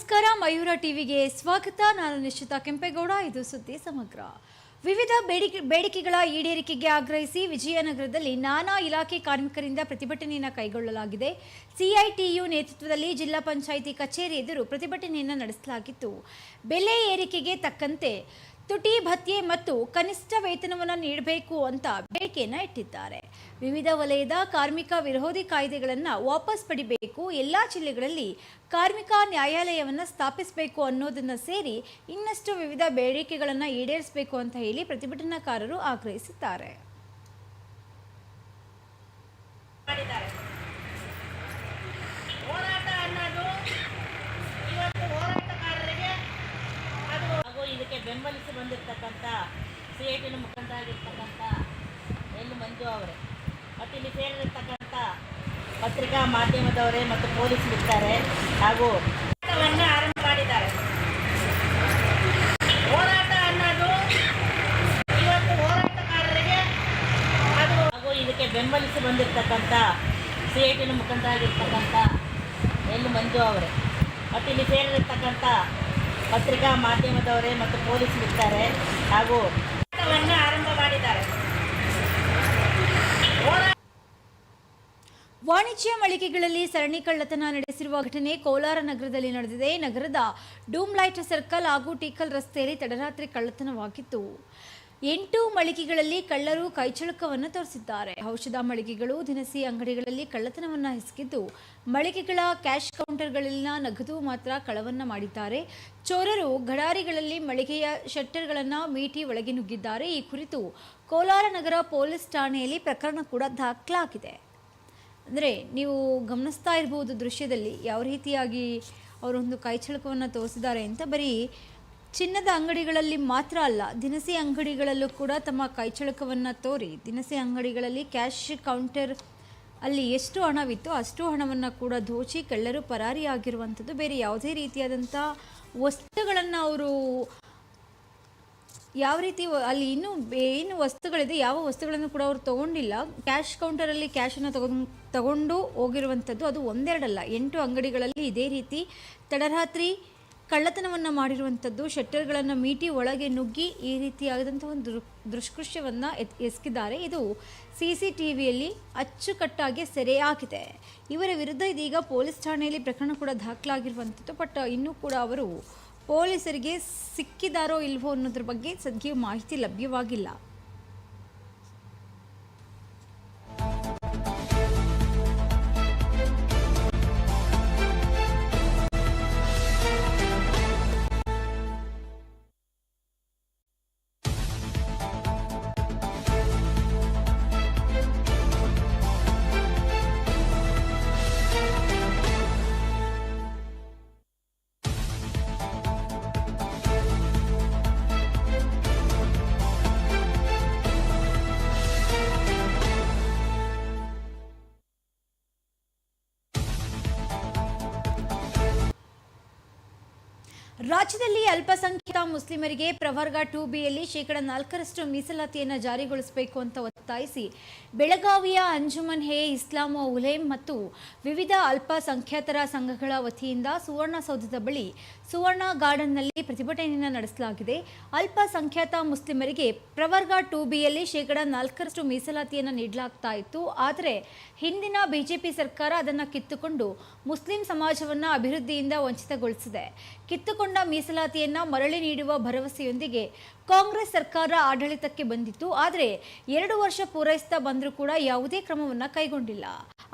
ನಮಸ್ಕಾರ, ಮಯೂರ ಟಿವಿಗೆ ಸ್ವಾಗತ. ನಾನು ನಿಶ್ಚಿತ ಕೆಂಪೇಗೌಡ. ಇದು ಸುದ್ದಿ ಸಮಗ್ರ. ವಿವಿಧ ಬೇಡಿಕೆ, ಬೇಡಿಕೆಗಳ ಈಡೇರಿಕೆಗೆ ಆಗ್ರಹಿಸಿ ವಿಜಯನಗರದಲ್ಲಿ ನಾನಾ ಇಲಾಖೆ ಕಾರ್ಮಿಕರಿಂದ ಪ್ರತಿಭಟನೆಯನ್ನು ಕೈಗೊಳ್ಳಲಾಗಿದೆ. ಸಿಐಟಿಯು ನೇತೃತ್ವದಲ್ಲಿ ಜಿಲ್ಲಾ ಪಂಚಾಯಿತಿ ಕಚೇರಿ ಎದುರು ಪ್ರತಿಭಟನೆಯನ್ನು ನಡೆಸಲಾಗಿತ್ತು. ಬೆಲೆ ಏರಿಕೆಗೆ ತಕ್ಕಂತೆ ತುಟಿ ಭತ್ಯೆ ಮತ್ತು ಕನಿಷ್ಠ ವೇತನವನ್ನು ನೀಡಬೇಕು ಅಂತ ಬೇಡಿಕೆಯನ್ನು ಇಟ್ಟಿದ್ದಾರೆ. ವಿವಿಧ ವಲಯದ ಕಾರ್ಮಿಕ ವಿರೋಧಿ ಕಾಯ್ದೆಗಳನ್ನು ವಾಪಸ್ ಪಡಿಬೇಕು, ಎಲ್ಲ ಜಿಲ್ಲೆಗಳಲ್ಲಿ ಕಾರ್ಮಿಕ ನ್ಯಾಯಾಲಯವನ್ನು ಸ್ಥಾಪಿಸಬೇಕು ಅನ್ನೋದನ್ನು ಸೇರಿ ಇನ್ನಷ್ಟು ವಿವಿಧ ಬೇಡಿಕೆಗಳನ್ನು ಈಡೇರಿಸಬೇಕು ಅಂತ ಹೇಳಿ ಪ್ರತಿಭಟನಾಕಾರರು ಆಗ್ರಹಿಸಿದ್ದಾರೆ ಮಾಡಿದ್ದಾರೆ ಹೋರಾಟ ಅನ್ನೋದು ಇವತ್ತು ಹೋರಾಟಗಾರರಿಗೆ ಅದು ಹಾಗೂ ಇದಕ್ಕೆ ಬೆಂಬಲಿಸಿ ಬಂದಿರತಕ್ಕಂಥ ಸಿ ಐ ಟಿನ ಮುಖಂಡರಾಗಿರ್ತಕ್ಕಂಥ ಎಲ್ ಮಂಜು ಅವರೇ. ಮತ್ತು ಇಲ್ಲಿ ಸೇರಿರ್ತಕ್ಕಂಥ ಪತ್ರಿಕಾ ಮಾಧ್ಯಮದವರೇ ಮತ್ತು ಪೊಲೀಸ್ ಇರ್ತಾರೆ ಹಾಗೂ ಹೋರಾಟವನ್ನು ಆರಂಭ ಮಾಡಿದ್ದಾರೆ. ಹೋರಾಟ ಅನ್ನೋದು ಇವತ್ತು ಹೋರಾಟಗಾರರಿಗೆ ಅದು ಹಾಗೂ ಇದಕ್ಕೆ ಬೆಂಬಲಿಸಿ ಬಂದಿರತಕ್ಕಂಥ ಸಿ ಐ ಟಿನ ಮುಖಂಡರಾಗಿರ್ತಕ್ಕಂಥ ಎಲ್ ಮಂಜು ಅವರೇ. ಮತ್ತು ಇಲ್ಲಿ ಸೇರಿರ್ತಕ್ಕಂಥ ಪತ್ರಿಕಾ ಮಾಧ್ಯಮದವರೇ ಮತ್ತು ಪೊಲೀಸರು ಇದ್ದಾರೆ ಹಾಗೂ ಆರಂಭ ಮಾಡಿದ್ದಾರೆ. ವಾಣಿಜ್ಯ ಮಳಿಗೆಗಳಲ್ಲಿ ಸರಣಿ ಕಳ್ಳತನ ನಡೆಸಿರುವ ಘಟನೆ ಕೋಲಾರ ನಗರದಲ್ಲಿ ನಡೆದಿದೆ. ನಗರದ ಡೂಮ್ಲೈಟ್ ಸರ್ಕಲ್ ಹಾಗೂ ಟೀಕಲ್ ರಸ್ತೆಯಲ್ಲಿ ತಡರಾತ್ರಿ ಕಳ್ಳತನವಾಗಿತ್ತು. ಎಂಟು ಮಳಿಗೆಗಳಲ್ಲಿ ಕಳ್ಳರು ಕೈಚಳಕವನ್ನು ತೋರಿಸಿದ್ದಾರೆ. ಔಷಧ ಮಳಿಗೆಗಳು ದಿನಸಿ ಅಂಗಡಿಗಳಲ್ಲಿ ಕಳ್ಳತನವನ್ನ ಎಸಗಿದ್ದು ಮಳಿಗೆಗಳ ಕ್ಯಾಶ್ ಕೌಂಟರ್ಗಳಲ್ಲಿನ ನಗದು ಮಾತ್ರ ಕಳವನ್ನ ಮಾಡಿದ್ದಾರೆ. ಚೋರರು ಗಡಾರಿಗಳಲ್ಲಿ ಮಳಿಗೆಯ ಶಟ್ಟರ್ಗಳನ್ನು ಮೀಟಿ ಒಳಗೆ ನುಗ್ಗಿದ್ದಾರೆ. ಈ ಕುರಿತು ಕೋಲಾರ ನಗರ ಪೊಲೀಸ್ ಠಾಣೆಯಲ್ಲಿ ಪ್ರಕರಣ ಕೂಡ ದಾಖಲಾಗಿದೆ. ಅಂದರೆ ನೀವು ಗಮನಿಸ್ತಾ ಇರಬಹುದು ದೃಶ್ಯದಲ್ಲಿ, ಯಾವ ರೀತಿಯಾಗಿ ಅವರೊಂದು ಕೈಚಳಕವನ್ನು ತೋರಿಸಿದ್ದಾರೆ ಅಂತ. ಬರೀ ಚಿನ್ನದ ಅಂಗಡಿಗಳಲ್ಲಿ ಮಾತ್ರ ಅಲ್ಲ, ದಿನಸಿ ಅಂಗಡಿಗಳಲ್ಲೂ ಕೂಡ ತಮ್ಮ ಕೈಚಳಕವನ್ನು ತೋರಿ, ದಿನಸಿ ಅಂಗಡಿಗಳಲ್ಲಿ ಕ್ಯಾಶ್ ಕೌಂಟರ್ ಅಲ್ಲಿ ಎಷ್ಟು ಹಣವಿತ್ತು ಅಷ್ಟು ಹಣವನ್ನು ಕೂಡ ದೋಚಿ ಕಳ್ಳರು ಪರಾರಿಯಾಗಿರುವಂಥದ್ದು ಬೇರೆ ಯಾವುದೇ ರೀತಿಯಾದಂಥ ವಸ್ತುಗಳನ್ನು ಅವರು ಯಾವ ರೀತಿ ಅಲ್ಲಿ ಇನ್ನೂ ಏನು ವಸ್ತುಗಳಿದೆ, ಯಾವ ವಸ್ತುಗಳನ್ನು ಕೂಡ ಅವರು ತಗೊಂಡಿಲ್ಲ. ಕ್ಯಾಶ್ ಕೌಂಟರಲ್ಲಿ ಕ್ಯಾಶನ್ನು ತಗೊಂಡು ತಗೊಂಡು ಹೋಗಿರುವಂಥದ್ದು ಅದು ಒಂದೆರಡಲ್ಲ. ಎಂಟು ಅಂಗಡಿಗಳಲ್ಲಿ ಇದೇ ರೀತಿ ತಡರಾತ್ರಿ ಕಳ್ಳತನವನ್ನು ಮಾಡಿರುವಂಥದ್ದು, ಶೆಟ್ಟರ್ಗಳನ್ನು ಮೀಟಿ ಒಳಗೆ ನುಗ್ಗಿ ಈ ರೀತಿಯಾದಂಥ ಒಂದು ದೃ- ಎಸ್ಕಿದ್ದಾರೆ ಇದು ಸಿ ಸಿ ಟಿ ವಿಯಲ್ಲಿ ಅಚ್ಚುಕಟ್ಟಾಗಿ ಸೆರೆಯಾಗಿದೆ. ಇವರ ವಿರುದ್ಧ ಇದೀಗ ಪೊಲೀಸ್ ಠಾಣೆಯಲ್ಲಿ ಪ್ರಕರಣ ಕೂಡ ದಾಖಲಾಗಿರುವಂಥದ್ದು. ಬಟ್, ಇನ್ನೂ ಕೂಡ ಅವರು ಪೊಲೀಸರಿಗೆ ಸಿಕ್ಕಿದಾರೋ ಇಲ್ವೋ ಅನ್ನೋದ್ರ ಬಗ್ಗೆ ಸದ್ಯ ಮಾಹಿತಿ ಲಭ್ಯವಾಗಿಲ್ಲ. ರಾಜ್ಯದಲ್ಲಿ ಅಲ್ಪಸಂಖ್ಯಾತ ಮುಸ್ಲಿಮರಿಗೆ ಪ್ರವರ್ಗ ಟು ಬಿಯಲ್ಲಿ ಶೇಕಡ ನಾಲ್ಕರಷ್ಟು ಮೀಸಲಾತಿಯನ್ನು ಜಾರಿಗೊಳಿಸಬೇಕು ಅಂತ ಒತ್ತಾಯಿಸಿ ಬೆಳಗಾವಿಯ ಅಂಜುಮನ್ ಹೇ ಇಸ್ಲಾಮ್ ಉಲೇಮ್ ಮತ್ತು ವಿವಿಧ ಅಲ್ಪಸಂಖ್ಯಾತರ ಸಂಘಗಳ ವತಿಯಿಂದ ಸುವರ್ಣಸೌಧದ ಬಳಿ ಸುವರ್ಣ ಗಾರ್ಡನ್ನಲ್ಲಿ ಪ್ರತಿಭಟನೆಯನ್ನು ನಡೆಸಲಾಗಿದೆ. ಅಲ್ಪಸಂಖ್ಯಾತ ಮುಸ್ಲಿಮರಿಗೆ ಪ್ರವರ್ಗ ಟು ಬಿಯಲ್ಲಿ ಶೇಕಡ ನಾಲ್ಕರಷ್ಟು ಮೀಸಲಾತಿಯನ್ನು ನೀಡಲಾಗ್ತಾ ಇತ್ತು. ಆದರೆ ಹಿಂದಿನ ಬಿಜೆಪಿ ಸರ್ಕಾರ ಅದನ್ನು ಕಿತ್ತುಕೊಂಡು ಮುಸ್ಲಿಂ ಸಮಾಜವನ್ನು ಅಭಿವೃದ್ಧಿಯಿಂದ ವಂಚಿತಗೊಳಿಸಿದೆ. ಕಿತ್ತುಕೊಂಡ ಮೀಸಲಾತಿಯನ್ನು ಮರಳಿ ನೀಡುವ ಭರವಸೆಯೊಂದಿಗೆ ಕಾಂಗ್ರೆಸ್ ಸರ್ಕಾರ ಆಡಳಿತಕ್ಕೆ ಬಂದಿತ್ತು. ಆದರೆ ಎರಡು ವರ್ಷ ಪೂರೈಸ್ತಾ ಬಂದರೂ ಕೂಡ ಯಾವುದೇ ಕ್ರಮವನ್ನು ಕೈಗೊಂಡಿಲ್ಲ.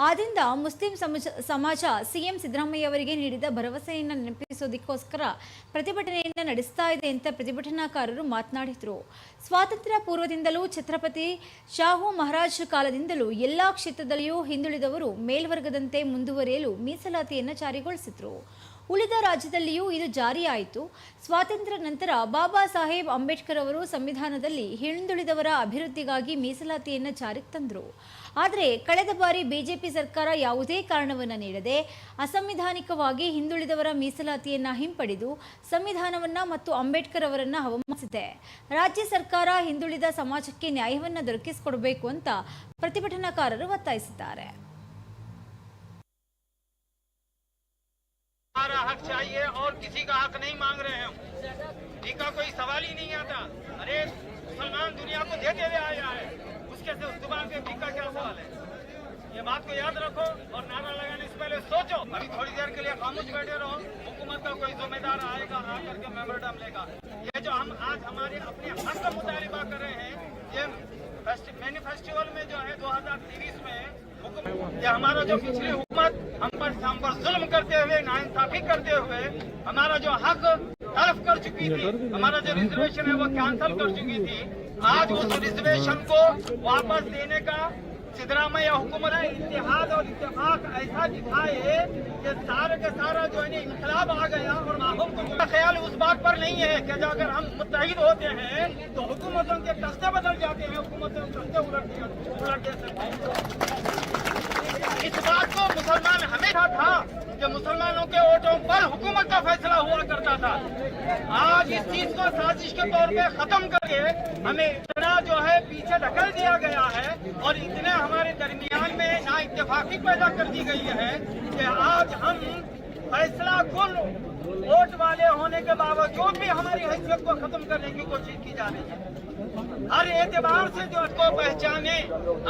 ಆದ್ರಿಂದ ಮುಸ್ಲಿಂ ಸಮಾಜ ಸಮಾಜ ಸಿಎಂ ಸಿದ್ದರಾಮಯ್ಯ ಅವರಿಗೆ ನೀಡಿದ ಭರವಸೆಯನ್ನು ನೆನಪಿಸೋದಕ್ಕೋಸ್ಕರ ಪ್ರತಿಭಟನೆಯನ್ನು ನಡೆಸ್ತಾ ಇದೆ ಅಂತ ಪ್ರತಿಭಟನಾಕಾರರು ಮಾತನಾಡಿದರು. ಸ್ವಾತಂತ್ರ್ಯ ಪೂರ್ವದಿಂದಲೂ ಛತ್ರಪತಿ ಶಾಹು ಮಹಾರಾಜ್ ಕಾಲದಿಂದಲೂ ಎಲ್ಲಾ ಕ್ಷೇತ್ರದಲ್ಲಿಯೂ ಹಿಂದುಳಿದವರು ಮೇಲ್ವರ್ಗದಂತೆ ಮುಂದುವರಿಯಲು ಮೀಸಲಾತಿಯನ್ನು ಜಾರಿಗೊಳಿಸಿದರು. ಉಳಿದ ರಾಜ್ಯದಲ್ಲಿಯೂ ಇದು ಜಾರಿಯಾಯಿತು. ಸ್ವಾತಂತ್ರ್ಯ ನಂತರ ಬಾಬಾ ಸಾಹೇಬ್ ಅಂಬೇಡ್ಕರ್ ಅವರು ಸಂವಿಧಾನದಲ್ಲಿ ಹಿಂದುಳಿದವರ ಅಭಿವೃದ್ಧಿಗಾಗಿ ಮೀಸಲಾತಿಯನ್ನು ಜಾರಿಗೆ ತಂದರು. ಆದರೆ ಕಳೆದ ಬಾರಿ ಬಿಜೆಪಿ ಸರ್ಕಾರ ಯಾವುದೇ ಕಾರಣವನ್ನು ನೀಡದೆ ಅಸಂವಿಧಾನಿಕವಾಗಿ ಹಿಂದುಳಿದವರ ಮೀಸಲಾತಿಯನ್ನು ಹಿಂಪಡೆದು ಸಂವಿಧಾನವನ್ನ ಮತ್ತು ಅಂಬೇಡ್ಕರ್ ಅವರನ್ನ ಅವಮಾನಿಸಿದೆ ರಾಜ್ಯ ಸರ್ಕಾರ ಹಿಂದುಳಿದ ಸಮಾಜಕ್ಕೆ ನ್ಯಾಯವನ್ನು ದೊರಕಿಸಿಕೊಡಬೇಕು ಅಂತ ಪ್ರತಿಭಟನಾಕಾರರು ಒತ್ತಾಯಿಸಿದ್ದಾರೆ ಸರ್ಕಾರ हमारा हक चाहिए और किसी का हक नहीं मांग रहे हैं हम टीका कोई सवाल ही नहीं आता अरे मुसलमान दुनिया को देते हुए आया है کیسے اس زبان کے بیک کا کیا سوال ہے؟ یہ بات کو یاد رکھو اور نعرہ لگانے سے پہلے سوچو۔ ابھی تھوڑی دیر کے لیے خاموش بیٹھے رہو۔ حکومت کا کوئی ذمہ دار آئے گا آ کر کے میمورڈم لے گا۔ یہ جو ہم آج ہمارے اپنے حق کا مطالبہ کر رہے ہیں، یہ مینیفیسٹیول میں جو ہے دو ہزار تیئیس میں یہ ہمارا جو پچھلی حکومت ہم پر ہم پر ظلم کرتے ہوئے نا انصافی کرتے ہوئے ہمارا جو حق طرف کر چکی تھی، ہمارا جو ریزرویشن ہے وہ کینسل کر چکی تھی۔ آج اس ریزرویشن کو واپس دینے کا سدرامیہ حکومت اتحاد اور اتفاق ایسا دکھائے کہ سارے کا سارا جو ہے انقلاب آ گیا اور ماحول کو خیال اس بات پر نہیں ہے کہ اگر ہم متحد ہوتے ہیں تو حکومتوں کے تختے بدل جاتے ہیں، حکومتوں کے الٹ الٹ دے سکتے ہیں۔ اس بات کو مسلمان ہمیشہ تھا کہ مسلمانوں کے ووٹوں پر حکومت کا فیصلہ ہوا کرتا تھا۔ آج اس چیز کو سازش کے طور پہ ختم کر کے ہمیں اتنا جو ہے پیچھے دھکل دیا گیا ہے اور اتنے ہمارے درمیان میں نا اتفاقی پیدا کر دی گئی ہے کہ آج ہم فیصلہ کن ووٹ والے ہونے کے باوجود بھی ہماری حیثیت کو ختم کرنے کی کوشش کی جا رہی ہے۔ ہر اعتبار سے جو اس کو پہچانے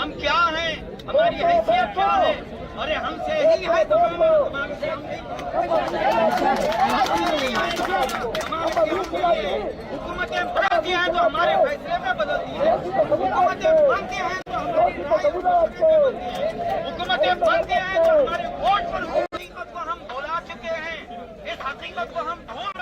ہم کیا ہیں، ہماری حیثیت کیا ہے ارے ہم سے ہی ہے تو حکومتیں بناتی ہیں تو ہمارے فیصلے میں بدلتی ہیں۔ حکومتیں بنتی ہیں تو ہماری حکومتیں بنتی ہیں تو ہمارے ووٹ پر حقیقت کو ہم بھولا چکے ہیں۔ اس حقیقت کو ہم بھول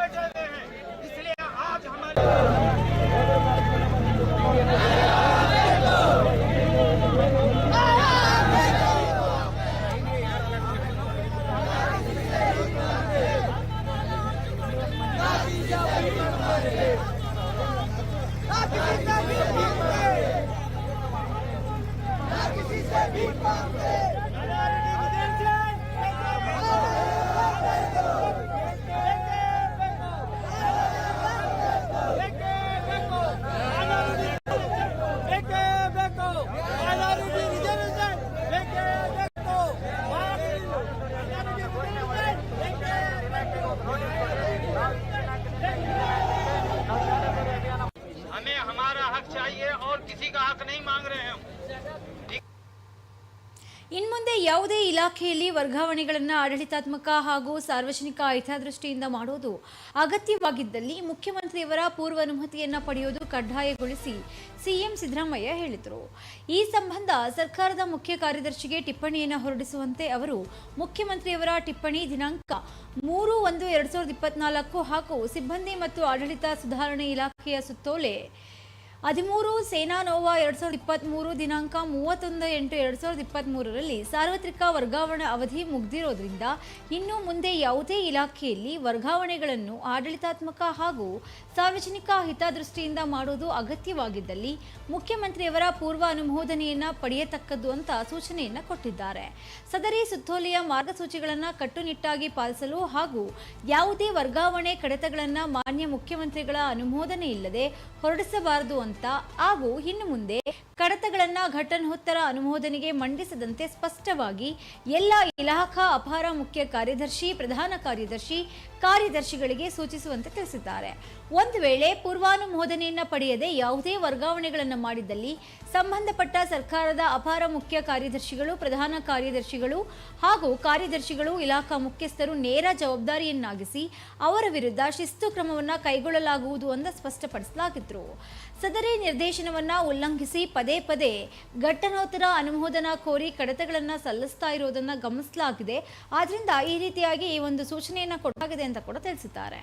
ಇಲಾಖೆಯಲ್ಲಿ ವರ್ಗಾವಣೆಗಳನ್ನು ಆಡಳಿತಾತ್ಮಕ ಹಾಗೂ ಸಾರ್ವಜನಿಕ ಹಿತದೃಷ್ಟಿಯಿಂದ ಮಾಡುವುದು ಅಗತ್ಯವಾಗಿದ್ದಲ್ಲಿ ಮುಖ್ಯಮಂತ್ರಿಯವರ ಪೂರ್ವ ಅನುಮತಿಯನ್ನು ಪಡೆಯುವುದು ಕಡ್ಡಾಯಗೊಳಿಸಿ ಸಿಎಂ ಸಿದ್ದರಾಮಯ್ಯ ಹೇಳಿದರು. ಈ ಸಂಬಂಧ ಸರ್ಕಾರದ ಮುಖ್ಯ ಕಾರ್ಯದರ್ಶಿಗೆ ಟಿಪ್ಪಣಿಯನ್ನು ಹೊರಡಿಸುವಂತೆ ಅವರು ಮುಖ್ಯಮಂತ್ರಿಯವರ ಟಿಪ್ಪಣಿ ದಿನಾಂಕ ಮೂರು ಒಂದು ಎರಡ್ ಸಾವಿರದ ಇಪ್ಪತ್ನಾಲ್ಕು ಹಾಗೂ ಸಿಬ್ಬಂದಿ ಮತ್ತು ಆಡಳಿತ ಸುಧಾರಣೆ ಇಲಾಖೆಯ ಸುತ್ತೋಲೆ ಹದಿಮೂರು ಸೇನಾ ನೋವಾ ಎರಡ್ ಸಾವಿರದ ಇಪ್ಪತ್ತ್ಮೂರು ದಿನಾಂಕ ಮೂವತ್ತೊಂದು ಎಂಟು ಎರಡ್ ಸಾವಿರದ ಇಪ್ಪತ್ತ್ಮೂರರಲ್ಲಿ ಸಾರ್ವತ್ರಿಕ ವರ್ಗಾವಣೆ ಅವಧಿ ಮುಗ್ದಿರೋದ್ರಿಂದ ಇನ್ನು ಮುಂದೆ ಯಾವುದೇ ಇಲಾಖೆಯಲ್ಲಿ ವರ್ಗಾವಣೆಗಳನ್ನು ಆಡಳಿತಾತ್ಮಕ ಹಾಗೂ ಸಾರ್ವಜನಿಕ ಹಿತದೃಷ್ಟಿಯಿಂದ ಮಾಡುವುದು ಅಗತ್ಯವಾಗಿದ್ದಲ್ಲಿ ಮುಖ್ಯಮಂತ್ರಿಯವರ ಪೂರ್ವ ಅನುಮೋದನೆಯನ್ನ ಪಡೆಯತಕ್ಕದ್ದು ಅಂತ ಸೂಚನೆಯನ್ನ ಕೊಟ್ಟಿದ್ದಾರೆ. ಸದರಿ ಸುತ್ತೋಲೆಯ ಮಾರ್ಗಸೂಚಿಗಳನ್ನು ಕಟ್ಟುನಿಟ್ಟಾಗಿ ಪಾಲಿಸಲು ಹಾಗೂ ಯಾವುದೇ ವರ್ಗಾವಣೆ ಕಡತಗಳನ್ನು ಮಾನ್ಯ ಮುಖ್ಯಮಂತ್ರಿಗಳ ಅನುಮೋದನೆ ಇಲ್ಲದೆ ಹೊರಡಿಸಬಾರದು ಅಂತ ಹಾಗೂ ಇನ್ನು ಮುಂದೆ ಕಡತಗಳನ್ನ ಘಟನೋತ್ತರ ಅನುಮೋದನೆಗೆ ಮಂಡಿಸದಂತೆ ಸ್ಪಷ್ಟವಾಗಿ ಎಲ್ಲ ಇಲಾಖಾ ಅಪಾರ ಮುಖ್ಯ ಕಾರ್ಯದರ್ಶಿ, ಪ್ರಧಾನ ಕಾರ್ಯದರ್ಶಿ, ಕಾರ್ಯದರ್ಶಿಗಳಿಗೆ ಸೂಚಿಸುವಂತೆ ತಿಳಿಸಿದ್ದಾರೆ. ಒಂದು ವೇಳೆ ಪೂರ್ವಾನುಮೋದನೆಯನ್ನ ಪಡೆಯದೆ ಯಾವುದೇ ವರ್ಗಾವಣೆಗಳನ್ನು ಮಾಡಿದ್ದಲ್ಲಿ ಸಂಬಂಧಪಟ್ಟ ಸರ್ಕಾರದ ಅಪಾರ ಮುಖ್ಯ ಕಾರ್ಯದರ್ಶಿಗಳು, ಪ್ರಧಾನ ಕಾರ್ಯದರ್ಶಿಗಳು ಹಾಗೂ ಕಾರ್ಯದರ್ಶಿಗಳು ಇಲಾಖಾ ಮುಖ್ಯಸ್ಥರು ನೇರ ಜವಾಬ್ದಾರಿಯನ್ನಾಗಿಸಿ ಅವರ ವಿರುದ್ಧ ಶಿಸ್ತು ಕ್ರಮವನ್ನು ಕೈಗೊಳ್ಳಲಾಗುವುದು ಅಂತ ಸ್ಪಷ್ಟಪಡಿಸಲಾಗಿದ್ರು ಸದರಿ ನಿರ್ದೇಶನವನ್ನ ಉಲ್ಲಂಘಿಸಿ ಪದೇ ಪದೇ ಘಟನೋತ್ತರ ಅನುಮೋದನಾ ಕೋರಿ ಕಡತಗಳನ್ನು ಸಲ್ಲಿಸ್ತಾ ಇರೋದನ್ನು ಗಮನಿಸಲಾಗಿದೆ. ಆದ್ದರಿಂದ ಈ ರೀತಿಯಾಗಿ ಈ ಒಂದು ಸೂಚನೆಯನ್ನ ಕೊಟ್ಟಾಗಿದೆ ಅಂತ ಕೂಡ ತಿಳಿಸಿದ್ದಾರೆ.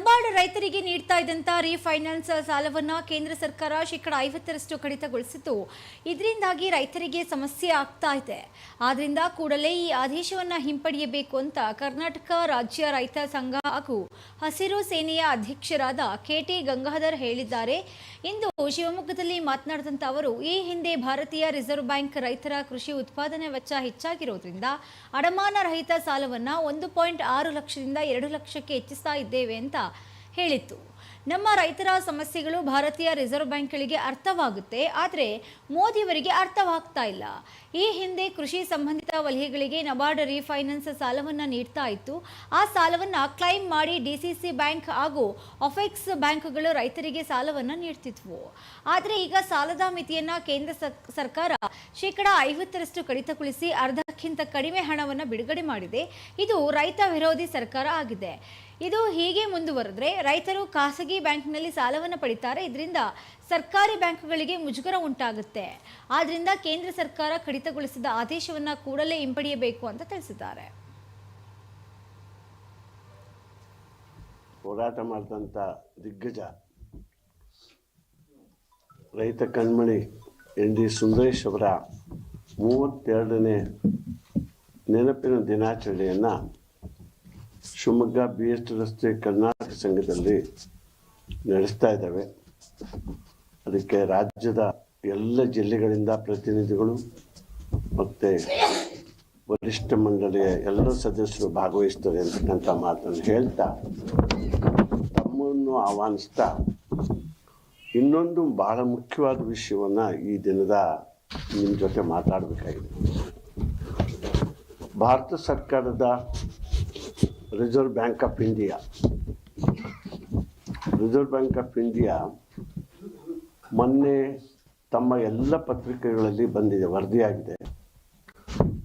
ನಬಾರ್ಡ್ ರೈತರಿಗೆ ನೀಡ್ತಾ ಇದ್ದಂಥ ರೀಫೈನಾನ್ಸ್ ಸಾಲವನ್ನು ಕೇಂದ್ರ ಸರ್ಕಾರ ಶೇಕಡ ಐವತ್ತರಷ್ಟು ಕಡಿತಗೊಳಿಸಿದ್ದು ಇದರಿಂದಾಗಿ ರೈತರಿಗೆ ಸಮಸ್ಯೆ ಆಗ್ತಾ ಇದೆ. ಆದ್ದರಿಂದ ಕೂಡಲೇ ಈ ಆದೇಶವನ್ನು ಹಿಂಪಡೆಯಬೇಕು ಅಂತ ಕರ್ನಾಟಕ ರಾಜ್ಯ ರೈತ ಸಂಘ ಹಾಗೂ ಹಸಿರು ಸೇನೆಯ ಅಧ್ಯಕ್ಷರಾದ ಕೆ ಟಿ ಗಂಗಾಧರ್ ಹೇಳಿದ್ದಾರೆ. ಇಂದು ಶಿವಮೊಗ್ಗದಲ್ಲಿ ಮಾತನಾಡಿದಂಥ ಅವರು, ಈ ಹಿಂದೆ ಭಾರತೀಯ ರಿಸರ್ವ್ ಬ್ಯಾಂಕ್ ರೈತರ ಕೃಷಿ ಉತ್ಪಾದನೆ ವೆಚ್ಚ ಹೆಚ್ಚಾಗಿರೋದ್ರಿಂದ ಅಡಮಾನ ರಹಿತ ಸಾಲವನ್ನು ಒಂದು ಪಾಯಿಂಟ್ ಆರು ಲಕ್ಷದಿಂದ ಎರಡು ಲಕ್ಷಕ್ಕೆ ಹೆಚ್ಚಿಸ್ತಾ ಇದ್ದೇವೆ ಅಂತ ಹೇಳಿತ್ತು. ನಮ್ಮ ರೈತರ ಸಮಸ್ಯೆಗಳು ಭಾರತೀಯ ರಿಸರ್ವ್ ಬ್ಯಾಂಕ್ಗಳಿಗೆ ಅರ್ಥವಾಗುತ್ತೆ, ಆದರೆ ಮೋದಿಯವರಿಗೆ ಅರ್ಥವಾಗ್ತಾ ಇಲ್ಲ. ಈ ಹಿಂದೆ ಕೃಷಿ ಸಂಬಂಧಿತ ವಲಯಗಳಿಗೆ ನಬಾರ್ಡ್ ರೀಫೈನಾನ್ಸ್ ಸಾಲವನ್ನು ನೀಡ್ತಾ ಇತ್ತು. ಆ ಸಾಲವನ್ನು ಕ್ಲೈಮ್ ಮಾಡಿ ಡಿ ಸಿ ಸಿ ಬ್ಯಾಂಕ್ ಹಾಗೂ ಅಫೆಕ್ಸ್ ಬ್ಯಾಂಕ್ಗಳು ರೈತರಿಗೆ ಸಾಲವನ್ನು ನೀಡ್ತಿದ್ವು. ಆದರೆ ಈಗ ಸಾಲದ ಮಿತಿಯನ್ನು ಕೇಂದ್ರ ಸರ್- ಸರ್ಕಾರ ಶೇಕಡ ಐವತ್ತರಷ್ಟು ಕಡಿತಗೊಳಿಸಿ ಅರ್ಧಕ್ಕಿಂತ ಕಡಿಮೆ ಹಣವನ್ನು ಬಿಡುಗಡೆ ಮಾಡಿದೆ. ಇದು ರೈತ ವಿರೋಧಿ ಸರ್ಕಾರ ಆಗಿದೆ. ಇದು ಹೀಗೆ ಮುಂದುವರೆದ್ರೆ ರೈತರು ಖಾಸಗಿ ಬ್ಯಾಂಕ್ನಲ್ಲಿ ಸಾಲವನ್ನು ಪಡಿತಾರೆ. ಇದರಿಂದ ಸರ್ಕಾರಿ ಬ್ಯಾಂಕ್ಗಳಿಗೆ ಮುಜುಗರ ಉಂಟಾಗುತ್ತೆ. ಆದ್ದರಿಂದ ಕೇಂದ್ರ ಸರ್ಕಾರ ಕಡಿತಗೊಳಿಸಿದ ಆದೇಶವನ್ನು ಕೂಡಲೇ ಹಿಂಪಡೆಯಬೇಕು ಅಂತ ತಿಳಿಸಿದ್ದಾರೆ. ಹೋರಾಟ ಮಾಡಿದಂಥ ದಿಗ್ಗಜ ರೈತ ಕಣ್ಮಣಿ ಎನ್ ಡಿ ಸುಂದರೇಶ್ ಅವರ ಮೂವತ್ತೆರಡನೇ ನೆನಪಿನ ದಿನಾಚರಣೆಯನ್ನು ಶಿವಮೊಗ್ಗ ಬಿ ಎಸ್ ರಸ್ತೆ ಕರ್ನಾಟಕ ಸಂಘದಲ್ಲಿ ನಡೆಸ್ತಾ ಇದ್ದಾವೆ. ಅದಕ್ಕೆ ರಾಜ್ಯದ ಎಲ್ಲ ಜಿಲ್ಲೆಗಳಿಂದ ಪ್ರತಿನಿಧಿಗಳು ಮತ್ತು ವರಿಷ್ಠ ಮಂಡಳಿಯ ಎಲ್ಲ ಸದಸ್ಯರು ಭಾಗವಹಿಸ್ತಾರೆ ಅಂತಕ್ಕಂಥ ಮಾತನ್ನು ಹೇಳ್ತಾ ತಮ್ಮನ್ನು ಆಹ್ವಾನಿಸ್ತಾ ಇನ್ನೊಂದು ಬಹಳ ಮುಖ್ಯವಾದ ವಿಷಯವನ್ನು ಈ ದಿನದ ನಿಮ್ಮ ಜೊತೆ ಮಾತಾಡಬೇಕಾಗಿದೆ. ಭಾರತ ಸರ್ಕಾರದ reserve bank of India reserve bank of India ಮೊನ್ನೆ ತಮ್ಮ ಎಲ್ಲ ಪತ್ರಿಕೆಗಳಲ್ಲಿ ಬಂದಿದೆ, ವರದಿಯಾಗಿದೆ.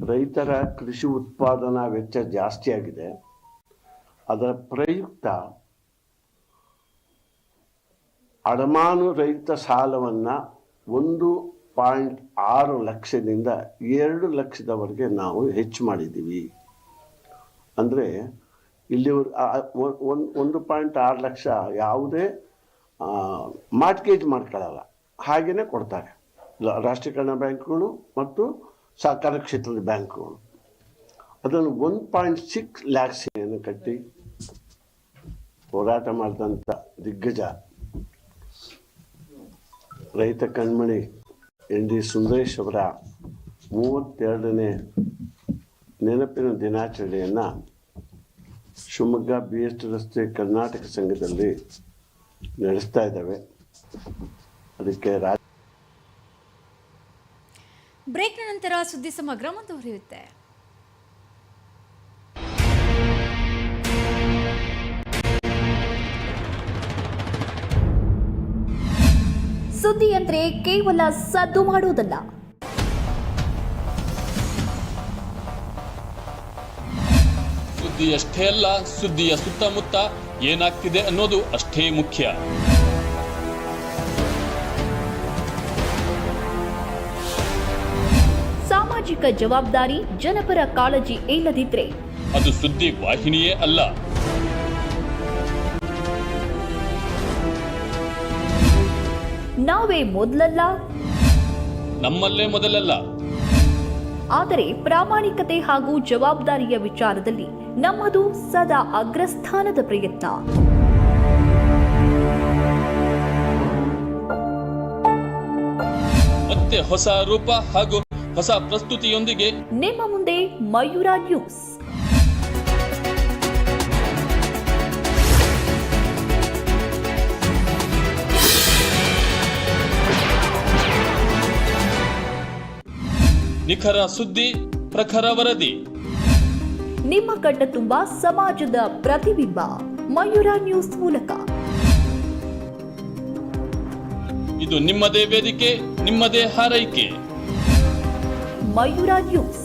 ರೈತರ ಕೃಷಿ ಉತ್ಪಾದನಾ ವೆಚ್ಚ ಜಾಸ್ತಿ ಆಗಿದೆ ಅದರ ಪ್ರಯುಕ್ತ ಅಡಮಾನು ರೈತ ಸಾಲವನ್ನು ಒಂದು ಪಾಯಿಂಟ್ ಆರು ಲಕ್ಷದಿಂದ ಎರಡು ಲಕ್ಷದವರೆಗೆ ನಾವು ಹೆಚ್ಚು ಮಾಡಿದ್ದೀವಿ. ಅಂದರೆ ಇಲ್ಲಿ ಒಂದು ಪಾಯಿಂಟ್ ಆರು ಲಕ್ಷ ಯಾವುದೇ ಮಾರ್ಟ್ಗೇಜ್ ಮಾಡ್ಕೊಳ್ಳಲ್ಲ. ಹಾಗೆಯೇ ಕೊಡ್ತಾರೆ. ರಾಷ್ಟ್ರೀಕರಣ ಬ್ಯಾಂಕ್ಗಳು ಮತ್ತು ಸಹಕಾರ ಕ್ಷೇತ್ರದ ಬ್ಯಾಂಕ್ಗಳು. ಅದನ್ನು ಒನ್ ಪಾಯಿಂಟ್ ಸಿಕ್ಸ್ ಲ್ಯಾಕ್ಸ್ ಏನು ಕಟ್ಟಿ ಹೋರಾಟ ಮಾಡಿದಂಥ ದಿಗ್ಗಜ. ರೈತ ಕಣ್ಮಣಿ ಎನ್ ಡಿ ಸುಂದರೇಶ್ ಅವರ ಮೂವತ್ತೆರಡನೇ ನೆನಪಿನ ದಿನಾಚರಣೆಯನ್ನು ಶಿವಮೊಗ್ಗ ಬಿ ಎಸ್ ಟಿ ರಸ್ತೆ ಕರ್ನಾಟಕ ಸಂಘದಲ್ಲಿ ನಡೆಸ್ತಾ ಇದ್ದಾವೆ. ಅದಕ್ಕೆ ರಾಜ ಬ್ರೇಕ್ನ ನಂತರ ಸುದ್ದಿ ಸಮಗ್ರ ಮುಂದುವರಿಯುತ್ತೆ. ಸುದ್ದಿ ಅಂದ್ರೆ ಕೇವಲ ಸದ್ದು ಮಾಡುವುದಲ್ಲ. ಸುದ್ದಿಯಷ್ಟೇ ಅಲ್ಲ ಸುದ್ದಿಯ ಸುತ್ತಮುತ್ತ ಏನಾಗ್ತಿದೆ ಅನ್ನೋದು ಅಷ್ಟೇ ಮುಖ್ಯ. ಸಾಮಾಜಿಕ ಜವಾಬ್ದಾರಿ ಜನಪರ ಕಾಳಜಿ ಇಲ್ಲದಿದ್ರೆ ಅದು ಸುದ್ದಿ ವಾಹಿನಿಯೇ ಅಲ್ಲ. ನಾವೇ ಮೊದಲಲ್ಲ? ನಮ್ಮಲ್ಲೇ ಮೊದಲಲ್ಲ. ಆದರೆ ಪ್ರಾಮಾಣಿಕತೆ ಹಾಗೂ ಜವಾಬ್ದಾರಿಯ ವಿಚಾರದಲ್ಲಿ ನಮ್ಮದು ಸದಾ ಅಗ್ರಸ್ಥಾನದ ಪ್ರಯತ್ನ. ಮತ್ತೆ ಹೊಸ ರೂಪ ಹಾಗೂ ಹೊಸ ಪ್ರಸ್ತುತಿಯೊಂದಿಗೆ ನಿಮ್ಮ ಮುಂದೆ ಮಯೂರ ನ್ಯೂಸ್. ನಿಖರ ಸುದ್ದಿ ಪ್ರಖರ ವರದಿ. ನಿಮ್ಮ ಕಣ್ಣ ತುಂಬ ಸಮಾಜದ ಪ್ರತಿಬಿಂಬ. ಮಯೂರ ನ್ಯೂಸ್ ಮೂಲಕ. ಇದು ನಿಮ್ಮದೇ ವೇದಿಕೆ ನಿಮ್ಮದೇ ಹಾರೈಕೆ. ಮಯೂರ ನ್ಯೂಸ್.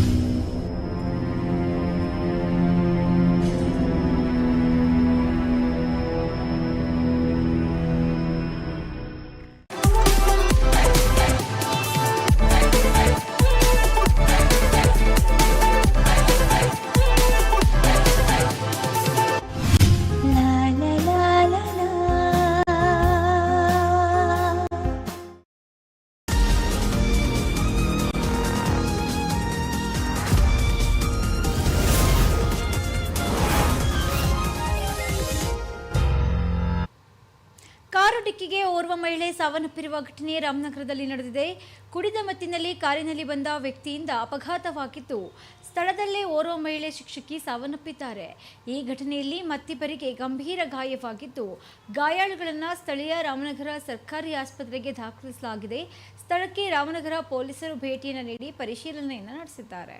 ಸಾವನ್ನಪ್ಪಿರುವ ಘಟನೆ ರಾಮನಗರದಲ್ಲಿ ನಡೆದಿದೆ. ಕುಡಿದ ಮತ್ತಿನಲ್ಲಿ ಕಾರಿನಲ್ಲಿ ಬಂದ ವ್ಯಕ್ತಿಯಿಂದ ಅಪಘಾತವಾಗಿದ್ದು, ಸ್ಥಳದಲ್ಲೇ ಓರ್ವ ಮಹಿಳೆ ಶಿಕ್ಷಕಿ ಸಾವನ್ನಪ್ಪಿದ್ದಾರೆ. ಈ ಘಟನೆಯಲ್ಲಿ ಮತ್ತಿಬ್ಬರಿಗೆ ಗಂಭೀರ ಗಾಯವಾಗಿದ್ದು, ಗಾಯಾಳುಗಳನ್ನು ಸ್ಥಳೀಯ ರಾಮನಗರ ಸರ್ಕಾರಿ ಆಸ್ಪತ್ರೆಗೆ ದಾಖಲಿಸಲಾಗಿದೆ. ಸ್ಥಳಕ್ಕೆ ರಾಮನಗರ ಪೊಲೀಸರು ಭೇಟಿಯನ್ನು ನೀಡಿ ಪರಿಶೀಲನೆಯನ್ನು ನಡೆಸಿದ್ದಾರೆ.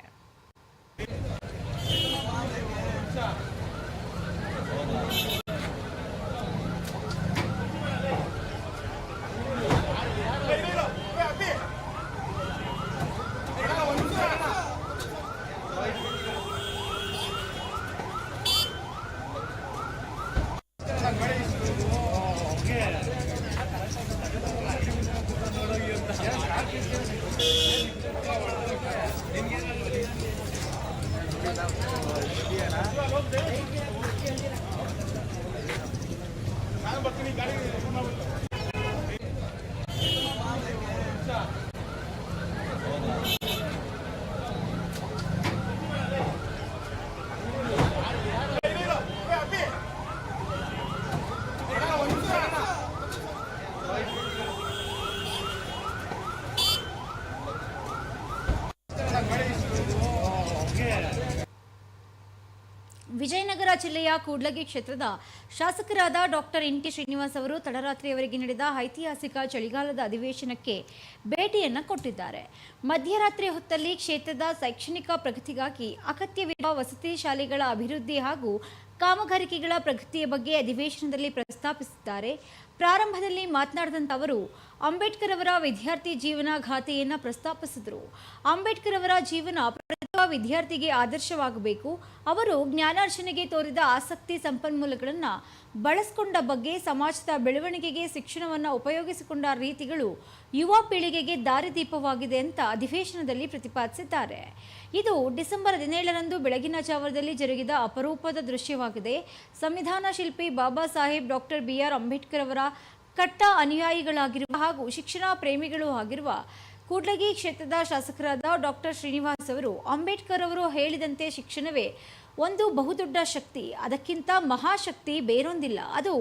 ಜಿಲ್ಲೆಯ ಕೂಡ್ಲಗಿ ಕ್ಷೇತ್ರದ ಶಾಸಕರಾದ ಡಾಕ್ಟರ್ ಎನ್ ಟಿ ಶ್ರೀನಿವಾಸ್ ಅವರು ತಡರಾತ್ರಿಯವರೆಗೆ ನಡೆದ ಐತಿಹಾಸಿಕ ಚಳಿಗಾಲದ ಅಧಿವೇಶನಕ್ಕೆ ಭೇಟಿಯನ್ನ ಕೊಟ್ಟಿದ್ದಾರೆ. ಮಧ್ಯರಾತ್ರಿ ಹೊತ್ತಲ್ಲಿ ಕ್ಷೇತ್ರದ ಶೈಕ್ಷಣಿಕ ಪ್ರಗತಿಗಾಗಿ ಅಗತ್ಯವಿರುವ ವಸತಿ ಶಾಲೆಗಳ ಅಭಿವೃದ್ಧಿ ಹಾಗೂ ಕಾಮಗಾರಿಕೆಗಳ ಪ್ರಗತಿಯ ಬಗ್ಗೆ ಅಧಿವೇಶನದಲ್ಲಿ ಪ್ರಸ್ತಾಪಿಸಿದ್ದಾರೆ. ಪ್ರಾರಂಭದಲ್ಲಿ ಮಾತನಾಡಿದಂಥ ಅವರು, ಅಂಬೇಡ್ಕರ್ ಅವರ ವಿದ್ಯಾರ್ಥಿ ಜೀವನ ಗಾಥೆಯನ್ನು ಪ್ರಸ್ತಾಪಿಸಿದರು. ಅಂಬೇಡ್ಕರ್ ಅವರ ಜೀವನ ವಿದ್ಯಾರ್ಥಿಗೆ ಆದರ್ಶವಾಗಬೇಕು. ಅವರು ಜ್ಞಾನಾರ್ಜನೆಗೆ ತೋರಿದ ಆಸಕ್ತಿ ಸಂಪನ್ಮೂಲಗಳನ್ನು ಬಳಸಿಕೊಂಡ ಬಗ್ಗೆ ಸಮಾಜದ ಬೆಳವಣಿಗೆಗೆ ಶಿಕ್ಷಣವನ್ನು ಉಪಯೋಗಿಸಿಕೊಂಡ ರೀತಿಗಳು ಯುವ ಪೀಳಿಗೆಗೆ ದಾರಿದೀಪವಾಗಿದೆ ಅಂತ ಅಧಿವೇಶನದಲ್ಲಿ ಪ್ರತಿಪಾದಿಸಿದ್ದಾರೆ. ಇದು ಡಿಸೆಂಬರ್ ಹದಿನೇಳರಂದು ಬೆಳಗಿನ ಜಾವದಲ್ಲಿ ಜರುಗಿದ ಅಪರೂಪದ ದೃಶ್ಯವಾಗಿದೆ. ಸಂವಿಧಾನ ಶಿಲ್ಪಿ Baba Saheb doctor B R Ambedkar ಅವರ ಕಟ್ಟ ಅನುಯಾಯಿಗಳಾಗಿರುವ ಹಾಗೂ ಶಿಕ್ಷಣ ಪ್ರೇಮಿಗಳು ಆಗಿರುವ ಕೂಡ್ಲಗಿ ಕ್ಷೇತ್ರದ ಶಾಸಕರಾದ ಡಾಕ್ಟರ್ ಶ್ರೀನಿವಾಸ್ ಅವರು, ಅಂಬೇಡ್ಕರ್ ಅವರು ಹೇಳಿದಂತೆ ಶಿಕ್ಷಣವೇ ಒಂದು ಬಹುದೊಡ್ಡ ಶಕ್ತಿ, ಅದಕ್ಕಿಂತ ಮಹಾಶಕ್ತಿ ಬೇರೊಂದಿಲ್ಲ. ಅದು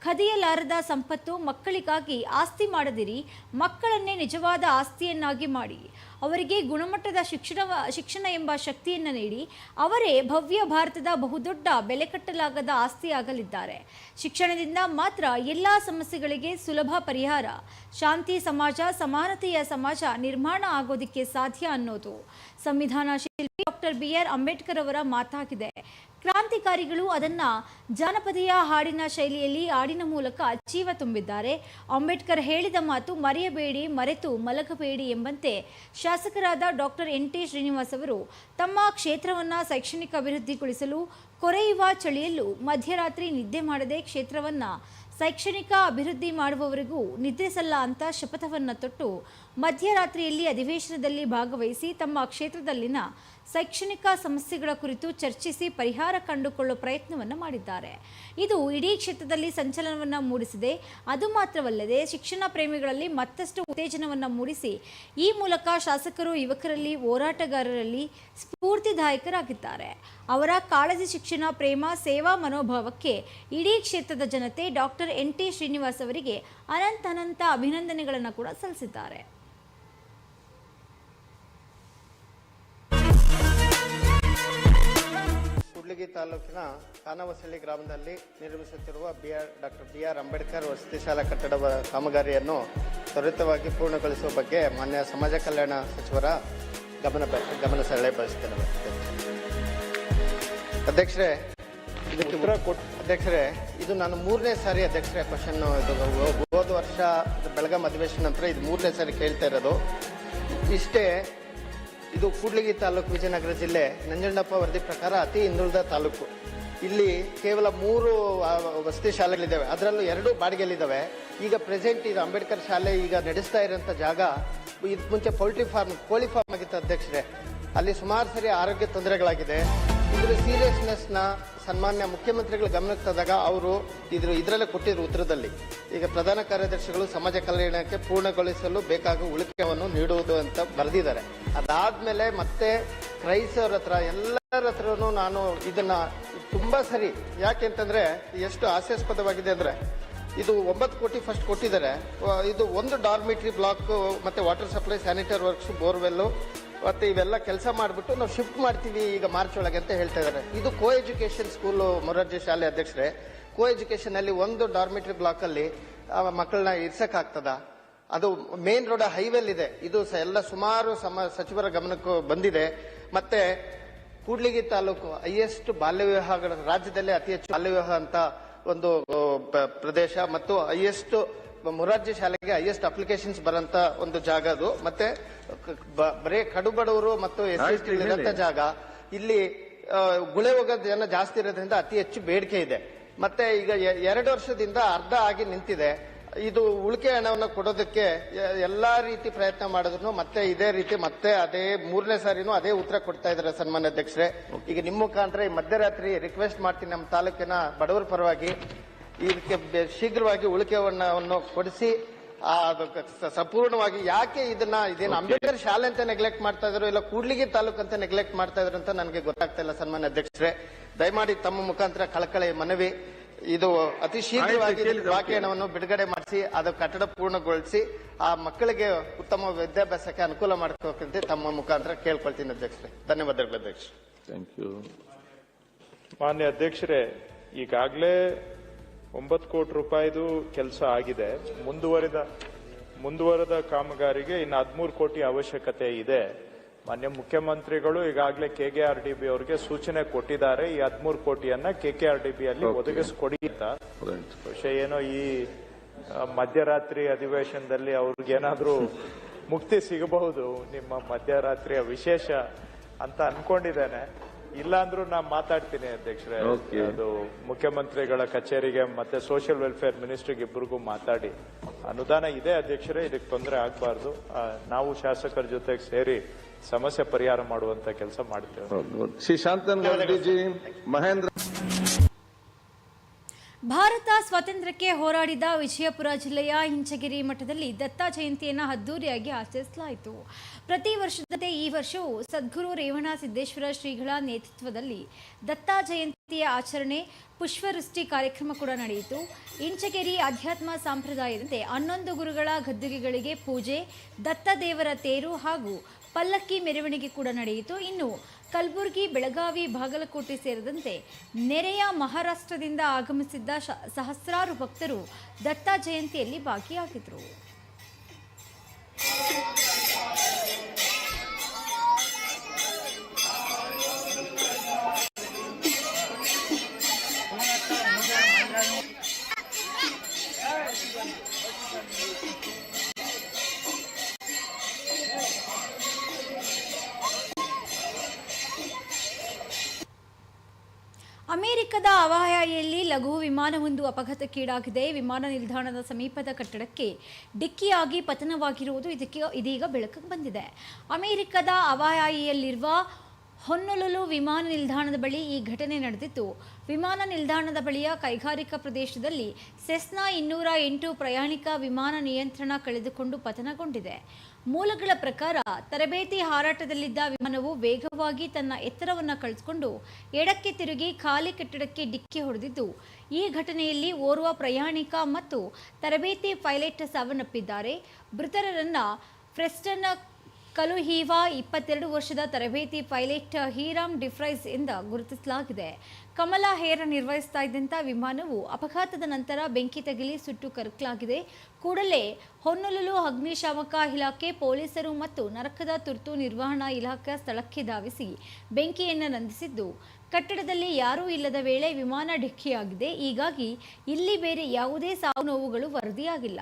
ಕದಿಯಲಾರದ ಸಂಪತ್ತು, ಮಕ್ಕಳಿಗಾಗಿ ಆಸ್ತಿ ಮಾಡದಿರಿ, ಮಕ್ಕಳನ್ನೇ ನಿಜವಾದ ಆಸ್ತಿಯನ್ನಾಗಿ ಮಾಡಿ. ಅವರಿಗೆ ಗುಣಮಟ್ಟದ ಶಿಕ್ಷಣ ಶಿಕ್ಷಣ ಎಂಬ ಶಕ್ತಿಯನ್ನು ನೀಡಿ ಅವರೇ ಭವ್ಯ ಭಾರತದ ಬಹುದೊಡ್ಡ ಬೆಲೆ ಕಟ್ಟಲಾಗದ ಆಸ್ತಿಯಾಗಲಿದ್ದಾರೆ. ಶಿಕ್ಷಣದಿಂದ ಮಾತ್ರ ಎಲ್ಲ ಸಮಸ್ಯೆಗಳಿಗೆ ಸುಲಭ ಪರಿಹಾರ, ಶಾಂತಿ ಸಮಾಜ, ಸಮಾನತೆಯ ಸಮಾಜ ನಿರ್ಮಾಣ ಆಗೋದಕ್ಕೆ ಸಾಧ್ಯ ಅನ್ನೋದು. ಸಂವಿಧಾನ ಶಿಲ್ಪಿ ಡಾಕ್ಟರ್ ಬಿ ಆರ್ ಅಂಬೇಡ್ಕರ್ ಅವರ ಮಾತಾಗಿದೆ. ಕ್ರಾಂತಿಕಾರಿಗಳು ಅದನ್ನ ಜಾನಪದೀಯ ಹಾಡಿನ ಶೈಲಿಯಲ್ಲಿ ಹಾಡಿನ ಮೂಲಕ ಜೀವ ತುಂಬಿದ್ದಾರೆ. ಅಂಬೇಡ್ಕರ್ ಹೇಳಿದ ಮಾತು ಮರೆಯಬೇಡಿ, ಮರೆತು ಮಲಗಬೇಡಿ ಎಂಬಂತೆ ಶಾಸಕರಾದ ಡಾಕ್ಟರ್ ಎನ್ ಟಿ ಶ್ರೀನಿವಾಸ್ ಅವರು ತಮ್ಮ ಕ್ಷೇತ್ರವನ್ನು ಶೈಕ್ಷಣಿಕ ಅಭಿವೃದ್ಧಿಗೊಳಿಸಲು ಕೊರೆಯುವ ಚಳಿಯಲ್ಲೂ ಮಧ್ಯರಾತ್ರಿ ನಿದ್ದೆ ಮಾಡದೆ ಕ್ಷೇತ್ರವನ್ನು ಶೈಕ್ಷಣಿಕ ಅಭಿವೃದ್ಧಿ ಮಾಡುವವರೆಗೂ ನಿದ್ರಿಸಲ್ಲ ಅಂತ ಶಪಥವನ್ನು ತೊಟ್ಟು ಮಧ್ಯರಾತ್ರಿಯಲ್ಲಿ ಅಧಿವೇಶನದಲ್ಲಿ ಭಾಗವಹಿಸಿ ತಮ್ಮ ಕ್ಷೇತ್ರದಲ್ಲಿನ ಶೈಕ್ಷಣಿಕ ಸಮಸ್ಯೆಗಳ ಕುರಿತು ಚರ್ಚಿಸಿ ಪರಿಹಾರ ಕಂಡುಕೊಳ್ಳುವ ಪ್ರಯತ್ನವನ್ನು ಮಾಡಿದ್ದಾರೆ. ಇದು ಇಡೀ ಕ್ಷೇತ್ರದಲ್ಲಿ ಸಂಚಲನವನ್ನು ಮೂಡಿಸಿದೆ. ಅದು ಮಾತ್ರವಲ್ಲದೆ ಶಿಕ್ಷಣ ಪ್ರೇಮಿಗಳಲ್ಲಿ ಮತ್ತಷ್ಟು ಉತ್ತೇಜನವನ್ನು ಮೂಡಿಸಿ ಈ ಮೂಲಕ ಶಾಸಕರು, ಯುವಕರಲ್ಲಿ, ಹೋರಾಟಗಾರರಲ್ಲಿ ಸ್ಫೂರ್ತಿದಾಯಕರಾಗಿದ್ದಾರೆ. ಅವರ ಕಾಳಜಿ ಶಿಕ್ಷಣ, ಪ್ರೇಮ, ಸೇವಾ ಮನೋಭಾವಕ್ಕೆ ಇಡೀ ಕ್ಷೇತ್ರದ ಜನತೆ ಡಾಕ್ಟರ್ ಎನ್ ಟಿ ಶ್ರೀನಿವಾಸ್ ಅವರಿಗೆ ಅನಂತ ಅನಂತ ಅಭಿನಂದನೆಗಳನ್ನು ಕೂಡ ಸಲ್ಲಿಸಿದ್ದಾರೆ. ಕೂಡ್ಲಿಗಿ ತಾಲೂಕಿನ ಕಾನವಸಳ್ಳಿ ಗ್ರಾಮದಲ್ಲಿ ನಿರ್ಮಿಸುತ್ತಿರುವ B R doctor B R Ambedkar ವಸತಿ ಶಾಲಾ ಕಟ್ಟಡ ಕಾಮಗಾರಿಯನ್ನು ತ್ವರಿತವಾಗಿ ಪೂರ್ಣಗೊಳಿಸುವ ಬಗ್ಗೆ ಮಾನ್ಯ ಸಮಾಜ ಕಲ್ಯಾಣ ಸಚಿವರ ಗಮನ ಗಮನ ಸೆಳೆ ಬಯಸ್ತೇನೆ. ಅಧ್ಯಕ್ಷರೇ ಇದು ಉತ್ತರ ಕೊಟ್ ಅಧ್ಯಕ್ಷರೇ ಇದು ನಾನು ಮೂರನೇ ಸಾರಿ ಅಧ್ಯಕ್ಷರೇ ಕ್ವಶನ್ ಇದು. ಹೋದ ವರ್ಷ ಬೆಳಗಾಂ ಅಧಿವೇಶನ ನಂತರ ಇದು ಮೂರನೇ ಸಾರಿ ಕೇಳ್ತಾ ಇರೋದು. ಇಷ್ಟೇ ಇದು ಕೂಡ್ಲಿಗಿ ತಾಲೂಕು ವಿಜಯನಗರ ಜಿಲ್ಲೆ ನಂಜಣ್ಣಪ್ಪ ವರದಿ ಪ್ರಕಾರ ಅತಿ ಹಿಂದುಳಿದ ತಾಲೂಕು. ಇಲ್ಲಿ ಕೇವಲ ಮೂರು ವಸತಿ ಶಾಲೆಗಳಿದ್ದಾವೆ. ಅದರಲ್ಲೂ ಎರಡು ಬಾಡಿಗೆಯಲ್ಲಿದ್ದಾವೆ. ಈಗ ಪ್ರೆಸೆಂಟ್ ಇದು ಅಂಬೇಡ್ಕರ್ ಶಾಲೆ ಈಗ ನಡೆಸ್ತಾ ಇರೋಂಥ ಜಾಗ, ಇದು ಮುಂಚೆ ಪೌಲ್ಟ್ರಿ ಫಾರ್ಮ್, ಕೋಳಿ ಫಾರ್ಮ್ ಆಗಿತ್ತು ಅಧ್ಯಕ್ಷರೇ. ಅಲ್ಲಿ ಸುಮಾರು ಸರಿ ಆರೋಗ್ಯ ತೊಂದರೆಗಳಾಗಿದೆ. ಇದ್ರ ಸೀರಿಯಸ್ನೆಸ್ನ ಸನ್ಮಾನ್ಯ ಮುಖ್ಯಮಂತ್ರಿಗಳ ಗಮನಕ್ಕೆ ತಂದಾಗ ಅವರು ಇದ್ರ ಇದರಲ್ಲೇ ಕೊಟ್ಟಿದ್ರು ಉತ್ತರದಲ್ಲಿ. ಈಗ ಪ್ರಧಾನ ಕಾರ್ಯದರ್ಶಿಗಳು ಸಮಾಜ ಕಲ್ಯಾಣಕ್ಕೆ ಪೂರ್ಣಗೊಳಿಸಲು ಬೇಕಾಗುವ ಉಳಿಕೆಯನ್ನು ನೀಡುವುದು ಅಂತ ಬರೆದಿದ್ದಾರೆ. ಅದಾದ್ಮೇಲೆ ಮತ್ತೆ ಕ್ರೈಸ್ತವ್ರ ಹತ್ರ, ಎಲ್ಲರ ಹತ್ರನೂ ನಾನು ಇದನ್ನ ತುಂಬಾ ಸರಿ ಯಾಕೆಂತಂದ್ರೆ ಎಷ್ಟು ಹಾಸ್ಯಾಸ್ಪದವಾಗಿದೆ ಅಂದ್ರೆ ಇದು ಒಂಬತ್ತು ಕೋಟಿ ಫಸ್ಟ್ ಕೊಟ್ಟಿದ್ದಾರೆ. ಇದು ಒಂದು ಡಾರ್ಮಿಟ್ರಿ ಬ್ಲಾಕ್ ಮತ್ತೆ water supply sanitary works borewell ಮತ್ತೆ ಇವೆಲ್ಲ ಕೆಲಸ ಮಾಡಿಬಿಟ್ಟು ನಾವು ಶಿಫ್ಟ್ ಮಾಡ್ತೀವಿ ಈಗ ಮಾರ್ಚ್ ಒಳಗೆ ಅಂತ ಹೇಳ್ತಾ ಇದ್ದಾರೆ ಇದು ಕೋ ಎಜುಕೇಶನ್ ಸ್ಕೂಲ್ ಮೊರಾರ್ಜಿ ಶಾಲೆ ಅಧ್ಯಕ್ಷರೇ. ಕೋ ಎಜುಕೇಶನ್ ಅಲ್ಲಿ ಒಂದು ಡಾರ್ಮಿಟ್ರಿ ಬ್ಲಾಕ್ ಅಲ್ಲಿ ಮಕ್ಕಳನ್ನ ಇರ್ಸಕ್ ಆಗ್ತದ ಅದು ಮೇನ್ ರೋಡ್ ಹೈವೇಲ್ ಇದೆ. ಇದು ಎಲ್ಲ ಸುಮಾರು ಸಮ, ಸಚಿವರ ಗಮನಕ್ಕೂ ಬಂದಿದೆ. ಮತ್ತೆ ಕೂಡ್ಲಿಗಿ ತಾಲೂಕು ಹೈಯೆಸ್ಟ್ ಬಾಲ್ಯ ವಿವಾಹಗಳ ರಾಜ್ಯದಲ್ಲೇ ಅತಿ ಹೆಚ್ಚು ಬಾಲ್ಯ ವಿವಾಹ ಅಂತ ಒಂದು ಪ್ರದೇಶ. ಮತ್ತು ಹೈಯೆಸ್ಟ್ ಮೊರಾರ್ಜಿ ಶಾಲೆಗೆ ಹೈಯೆಸ್ಟ್ ಅಪ್ಲಿಕೇಶನ್ಸ್ ಬರಂತ ಒಂದು ಜಾಗ ಅದು. ಮತ್ತೆ ಬರೀ ಕಡು ಬಡವರು ಮತ್ತು ಎಸ್ ಎಸ್ ಇರೋಂಥ ಜಾಗ. ಇಲ್ಲಿ ಗುಳೆ ಹೋಗೋ ಜನ ಜಾಸ್ತಿ ಇರೋದ್ರಿಂದ ಅತಿ ಹೆಚ್ಚು ಬೇಡಿಕೆ ಇದೆ. ಮತ್ತೆ ಈಗ ಎರಡು ವರ್ಷದಿಂದ ಅರ್ಧ ಆಗಿ ನಿಂತಿದೆ. ಇದು ಉಳಿಕೆ ಹಣವನ್ನು ಕೊಡೋದಕ್ಕೆ ಎಲ್ಲಾ ರೀತಿ ಪ್ರಯತ್ನ ಮಾಡಿದ್ರು. ಮತ್ತೆ ಇದೇ ರೀತಿ ಮತ್ತೆ ಅದೇ ಮೂರನೇ ಸಾರಿನೂ ಅದೇ ಉತ್ತರ ಕೊಡ್ತಾ ಇದ್ದಾರೆ ಸನ್ಮಾನ್ಯ ಅಧ್ಯಕ್ಷರೇ. ಈಗ ನಿಮ್ಮ ಮುಖಾಂತರ ಈ ಮಧ್ಯರಾತ್ರಿ ರಿಕ್ವೆಸ್ಟ್ ಮಾಡ್ತೀನಿ ನಮ್ಮ ತಾಲೂಕಿನ ಬಡವರ ಪರವಾಗಿ. ಇದಕ್ಕೆ ಶೀಘ್ರವಾಗಿ ಉಳಿಕೆವನ್ನು ಕೊಡಿಸಿ ಸಂಪೂರ್ಣವಾಗಿ ಯಾಕೆ ಇದನ್ನ ಇದೇನು ಅಂಬೇಡ್ಕರ್ ಶಾಲೆ ಅಂತ ನೆಗ್ಲೆಕ್ಟ್ ಮಾಡ್ತಾ ಇದ್ರು ಇಲ್ಲ ಕೂಡ್ಲಿಗಿ ತಾಲೂಕು ಅಂತ ನೆಗ್ಲೆಕ್ಟ್ ಮಾಡ್ತಾ ಇದ್ರು ಅಂತ ನನಗೆ ಗೊತ್ತಾಗ್ತಾ ಇಲ್ಲ ಸನ್ಮಾನ್ಯ ಅಧ್ಯಕ್ಷರೇ. ದಯಮಾಡಿ ತಮ್ಮ ಮುಖಾಂತರ ಕಳಕಳಿ ಮನವಿ. ಇದು ಅತಿ ಶೀಘ್ರವಾಗಿ ಇದಕ್ಕೆ ಬಾಕಿ ಹಣವನ್ನು ಬಿಡುಗಡೆ ಮಾಡಿಸಿ ಅದು ಕಟ್ಟಡ ಪೂರ್ಣಗೊಳಿಸಿ ಆ ಮಕ್ಕಳಿಗೆ ಉತ್ತಮ ವಿದ್ಯಾಭ್ಯಾಸಕ್ಕೆ ಅನುಕೂಲ ಮಾಡ್ಕೋಕಂತೆ ತಮ್ಮ ಮುಖಾಂತರ ಕೇಳ್ಕೊಳ್ತೀನಿ ಅಧ್ಯಕ್ಷರೇ. ಧನ್ಯವಾದಗಳು ಅಧ್ಯಕ್ಷ ಮಾನ್ಯ ಅಧ್ಯಕ್ಷರೇ ಈಗಾಗಲೇ ಒಂಬತ್ತು ಕೋಟಿ ರೂಪಾಯಿದು ಕೆಲಸ ಆಗಿದೆ. ಮುಂದುವರೆದ ಮುಂದುವರೆದ ಕಾಮಗಾರಿಗೆ ಇನ್ನು ಹದಿಮೂರು ಕೋಟಿ ಅವಶ್ಯಕತೆ ಇದೆ. ಮಾನ್ಯ ಮುಖ್ಯಮಂತ್ರಿಗಳು ಈಗಾಗಲೇ ಕೆಕೆಆರ್ ಡಿ ಬಿ ಅವರಿಗೆ ಸೂಚನೆ ಕೊಟ್ಟಿದ್ದಾರೆ. ಈ ಹದಿಮೂರು ಕೋಟಿಯನ್ನ ಆರ್ ಡಿ ಬಿ ಅಲ್ಲಿ ಒದಗಿಸಿಕೊಡಿ ಅಂತ. ವಿಷಯ ಬಹುಶಃ ಏನೋ ಈ ಮಧ್ಯರಾತ್ರಿ ಅಧಿವೇಶನದಲ್ಲಿ ಅವ್ರಿಗೇನಾದ್ರೂ ಮುಕ್ತಿ ಸಿಗಬಹುದು ನಿಮ್ಮ ಮಧ್ಯರಾತ್ರಿಯ ವಿಶೇಷ ಅಂತ ಅನ್ಕೊಂಡಿದ್ದೇನೆ. ಇಲ್ಲ ಅಂದ್ರೂ ನಾ ಮಾತಾಡ್ತೀನಿ ಅಧ್ಯಕ್ಷರೇ. Okay. ಅದು ಮುಖ್ಯಮಂತ್ರಿಗಳ ಕಚೇರಿಗೆ ಮತ್ತೆ ಸೋಷಿಯಲ್ ವೆಲ್ಫೇರ್ ಮಿನಿಸ್ಟ್ರಿಗೆ ಇಬ್ಬರಿಗೂ ಮಾತಾಡಿ. ಅನುದಾನ ಇದೆ ಅಧ್ಯಕ್ಷರೇ ಇದಕ್ಕೆ ತೊಂದರೆ ಆಗಬಾರ್ದು. ನಾವು ಶಾಸಕರ ಜೊತೆಗೆ ಸೇರಿ ಸಮಸ್ಯೆ ಪರಿಹಾರ ಮಾಡುವಂತ ಕೆಲಸ ಮಾಡ್ತೇವೆ. ಶ್ರೀ ಶಾಂತನ್ ಮಹೇಂದ್ರ ಭಾರತ ಸ್ವಾತಂತ್ರ್ಯಕ್ಕೆ ಹೋರಾಡಿದ ವಿಜಯಪುರ ಜಿಲ್ಲೆಯ ಹಿಂಚಗಿರಿ ಮಠದಲ್ಲಿ ದತ್ತ ಜಯಂತಿಯನ್ನು ಅದ್ದೂರಿಯಾಗಿ ಆಚರಿಸಲಾಯಿತು. ಪ್ರತಿ ವರ್ಷದಂತೆ ಈ ವರ್ಷವೂ ಸದ್ಗುರು ರೇವಣ ಸಿದ್ದೇಶ್ವರ ಶ್ರೀಗಳ ನೇತೃತ್ವದಲ್ಲಿ ದತ್ತ ಜಯಂತಿಯ ಆಚರಣೆ, ಪುಷ್ಪವೃಷ್ಟಿ ಕಾರ್ಯಕ್ರಮ ಕೂಡ ನಡೆಯಿತು. ಇಂಚಗೇರಿ ಅಧ್ಯಾತ್ಮ ಸಂಪ್ರದಾಯದಂತೆ ಹನ್ನೊಂದು ಗುರುಗಳ ಗದ್ದುಗೆಗಳಿಗೆ ಪೂಜೆ, ದತ್ತ ದೇವರ ತೇರು ಹಾಗೂ ಪಲ್ಲಕ್ಕಿ ಮೆರವಣಿಗೆ ಕೂಡ ನಡೆಯಿತು. ಇನ್ನು ಕಲಬುರಗಿ, ಬೆಳಗಾವಿ, ಬಾಗಲಕೋಟೆ ಸೇರಿದಂತೆ ನೆರೆಯ ಮಹಾರಾಷ್ಟ್ರದಿಂದ ಆಗಮಿಸಿದ್ದ ಸಹಸ್ರಾರು ಭಕ್ತರು ದತ್ತ ಜಯಂತಿಯಲ್ಲಿ ಭಾಗಿಯಾಗಿದ್ದರು. ಹವಾಯಿಯಲ್ಲಿ ಲಘು ವಿಮಾನವೊಂದು ಅಪಘಾತಕ್ಕೀಡಾಗಿದೆ. ವಿಮಾನ ನಿಲ್ದಾಣದ ಸಮೀಪದ ಕಟ್ಟಡಕ್ಕೆ ಡಿಕ್ಕಿಯಾಗಿ ಪತನವಾಗಿರುವುದು ಇದಕ್ಕೆ ಇದೀಗ ಬೆಳಕಿಗೆ ಬಂದಿದೆ. ಅಮೆರಿಕದ ಅವಾಯಿಯಲ್ಲಿರುವ ಹೊನ್ನೊಲಲು ವಿಮಾನ ನಿಲ್ದಾಣದ ಬಳಿ ಈ ಘಟನೆ ನಡೆದಿದ್ದು ವಿಮಾನ ನಿಲ್ದಾಣದ ಬಳಿಯ ಕೈಗಾರಿಕಾ ಪ್ರದೇಶದಲ್ಲಿ ಸೆಸ್ನಾ ಇನ್ನೂರ ಎಂಟು ಪ್ರಯಾಣಿಕ ವಿಮಾನ ನಿಯಂತ್ರಣ ಕಳೆದುಕೊಂಡು ಪತನಗೊಂಡಿದೆ. ಮೂಲಗಳ ಪ್ರಕಾರ ತರಬೇತಿ ಹಾರಾಟದಲ್ಲಿದ್ದ ವಿಮಾನವು ವೇಗವಾಗಿ ತನ್ನ ಎತ್ತರವನ್ನು ಕಳೆದುಕೊಂಡು ಎಡಕ್ಕೆ ತಿರುಗಿ ಖಾಲಿ ಕಟ್ಟಡಕ್ಕೆ ಡಿಕ್ಕಿ ಹೊಡೆದಿದ್ದು, ಈ ಘಟನೆಯಲ್ಲಿ ಓರ್ವ ಪ್ರಯಾಣಿಕ ಮತ್ತು ತರಬೇತಿ ಪೈಲಟ್ ಸಾವನ್ನಪ್ಪಿದ್ದಾರೆ. ಮೃತರನ್ನ ಫ್ರೆಸ್ಟನ್ ಕಲುಹೀವಾ ಇಪ್ಪತ್ತೆರಡು ವರ್ಷದ ತರಬೇತಿ ಪೈಲಟ್ ಹೀರಾಮ್ ಡಿಫ್ರೈಸ್ ಇಂದ ಗುರುತಿಸಲಾಗಿದೆ. ಕಮಲಾ ಹೇರ ನಿರ್ವಹಿಸ್ತಾ ಇದ್ದಂಥ ವಿಮಾನವು ಅಪಘಾತದ ನಂತರ ಬೆಂಕಿ ತಗಿಲಿ ಸುಟ್ಟು ಕರಕಲಾಗಿದೆ. ಕೂಡಲೇ ಹೊನ್ನೊಲಲು ಅಗ್ನಿಶಾಮಕ ಇಲಾಖೆ ಪೊಲೀಸರು ಮತ್ತು ನರಕದ ತುರ್ತು ನಿರ್ವಹಣಾ ಇಲಾಖೆ ಸ್ಥಳಕ್ಕೆ ಧಾವಿಸಿ ಬೆಂಕಿಯನ್ನು ನಂದಿಸಿದ್ದು. ಕಟ್ಟಡದಲ್ಲಿ ಯಾರೂ ಇಲ್ಲದ ವೇಳೆ ವಿಮಾನ ಡಿಕ್ಕಿಯಾಗಿದೆ. ಹೀಗಾಗಿ ಇಲ್ಲಿ ಬೇರೆ ಯಾವುದೇ ಸಾವು ನೋವುಗಳು ವರದಿಯಾಗಿಲ್ಲ.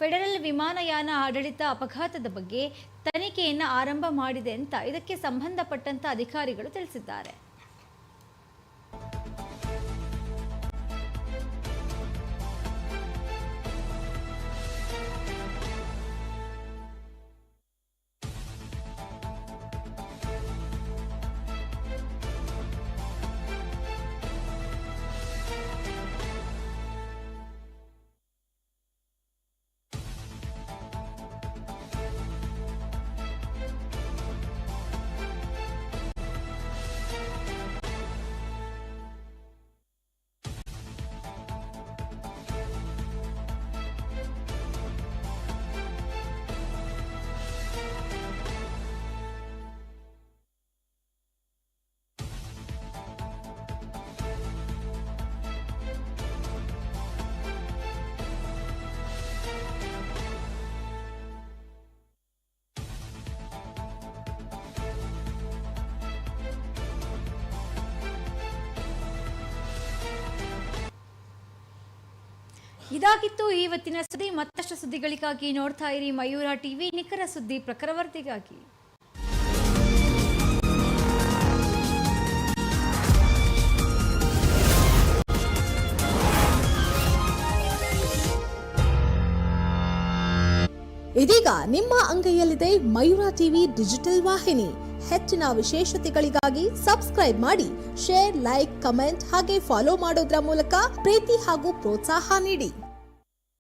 ಫೆಡರಲ್ ವಿಮಾನಯಾನ ಆಡಳಿತ ಅಪಘಾತದ ಬಗ್ಗೆ ತನಿಖೆಯನ್ನು ಆರಂಭ ಮಾಡಿದೆ ಅಂತ ಇದಕ್ಕೆ ಸಂಬಂಧಪಟ್ಟಂತ ಅಧಿಕಾರಿಗಳು ತಿಳಿಸಿದ್ದಾರೆ. ಇದಾಗಿತ್ತು ಇವತ್ತಿನ ಸುದ್ದಿ. ಮತ್ತಷ್ಟು ಸುದ್ದಿಗಳಿಗಾಗಿ ನೋಡ್ತಾ ಇರಿ ಮಯೂರ ಟಿವಿ, ನಿಖರ ಸುದ್ದಿ ಪ್ರಕರವರ್ತಿಗಾಗಿ. ಇದೀಗ ನಿಮ್ಮ ಅಂಗೈಯಲ್ಲಿದೆ ಮಯೂರ ಟಿವಿ ಡಿಜಿಟಲ್ ವಾಹಿನಿ. ಹೆಚ್ಚಿನ ವಿಶೇಷತೆಗಳಿಗಾಗಿ ಸಬ್ಸ್ಕ್ರೈಬ್ ಮಾಡಿ, ಶೇರ್, ಲೈಕ್, ಕಮೆಂಟ್ ಹಾಗೆ ಫಾಲೋ ಮಾಡೋದ್ರ ಮೂಲಕ ಪ್ರೀತಿ ಹಾಗೂ ಪ್ರೋತ್ಸಾಹ ನೀಡಿ.